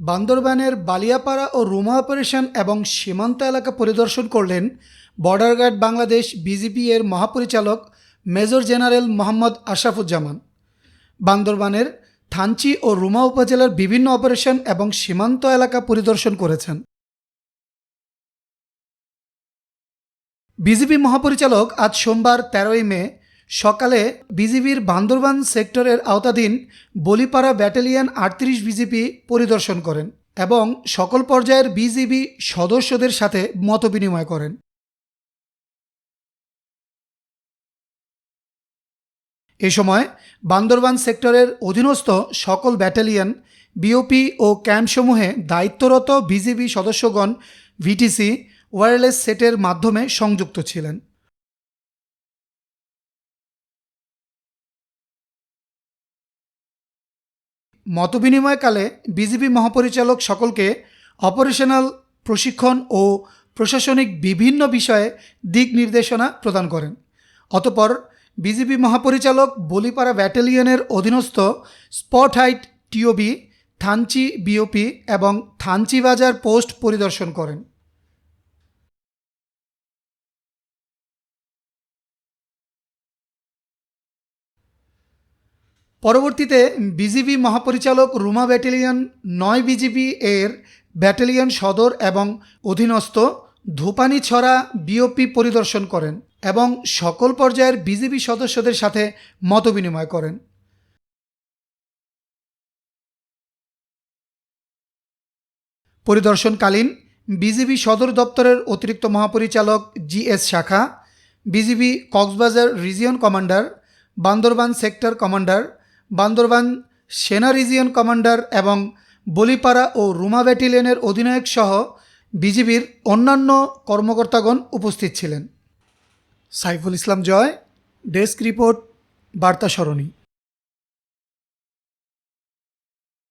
বান্দরবানের বালিয়াপাড়া ও রুমা অপারেশন এবং সীমান্ত এলাকা পরিদর্শন করলেন বর্ডার গার্ড বাংলাদেশ বিজিপি এর মহাপরিচালক মেজর জেনারেল মোহাম্মদ আশরাফুজ্জামান। বান্দরবানের থানচি ও রুমা উপজেলার বিভিন্ন অপারেশন এবং সীমান্ত এলাকা পরিদর্শন করেছেন। বিজিবি মহাপরিচালক আজ সোমবার তেরোই মে সকালে বিজিবির বান্দরবান সেক্টরের আওতাধীন বলিপাড়া ব্যাটালিয়ন আটত্রিশ বিজিপি পরিদর্শন করেন এবং সকল পর্যায়ের বিজিবি সদস্যদের সাথে মতবিনিময় করেন। এ সময় বান্দরবান সেক্টরের অধীনস্থ সকল ব্যাটালিয়ন, বিওপি ও ক্যাম্পসমূহে দায়িত্বরত বিজিবি সদস্যগণ, ভিটিসি ওয়্যারলেস সেটের মাধ্যমে সংযুক্ত ছিলেন। মতবিনিময়কালে বিজিবি মহাপরিচালক সকলকে অপারেশনাল প্রশিক্ষণ ও প্রশাসনিক বিভিন্ন বিষয়ে দিক নির্দেশনা প্রদান করেন। অতপর বিজিবি মহাপরিচালক বলিপাড়া ব্যাটালিয়নের অধীনস্থ spot height TOB, Thanchi BOP এবং থানচি বাজার পোস্ট পরিদর্শন করেন। পরবর্তীতে বিজিবি মহাপরিচালক রুমা ব্যাটালিয়ন, নয় বিজিবি এর ব্যাটালিয়ন সদর এবং অধীনস্থ ধূপানিছড়া বিওপি পরিদর্শন করেন এবং সকল পর্যায়ের বিজিবি সদস্যদের সাথে মতবিনিময় করেন। পরিদর্শনকালীন বিজিবি সদর দপ্তরের অতিরিক্ত মহাপরিচালক জি এস শাখা, BGB Cox's Bazar region commander, Bandarban sector commander Bandarban সেনা রিজিয়ন কমান্ডার এবং বলিপাড়া ও রুমা ব্যাটালিয়নের অধিনায়ক সহ বিজিবির অন্যান্য কর্মকর্তাগণ উপস্থিত ছিলেন। Saiful Islam Joy, desk report, Barta Sarani.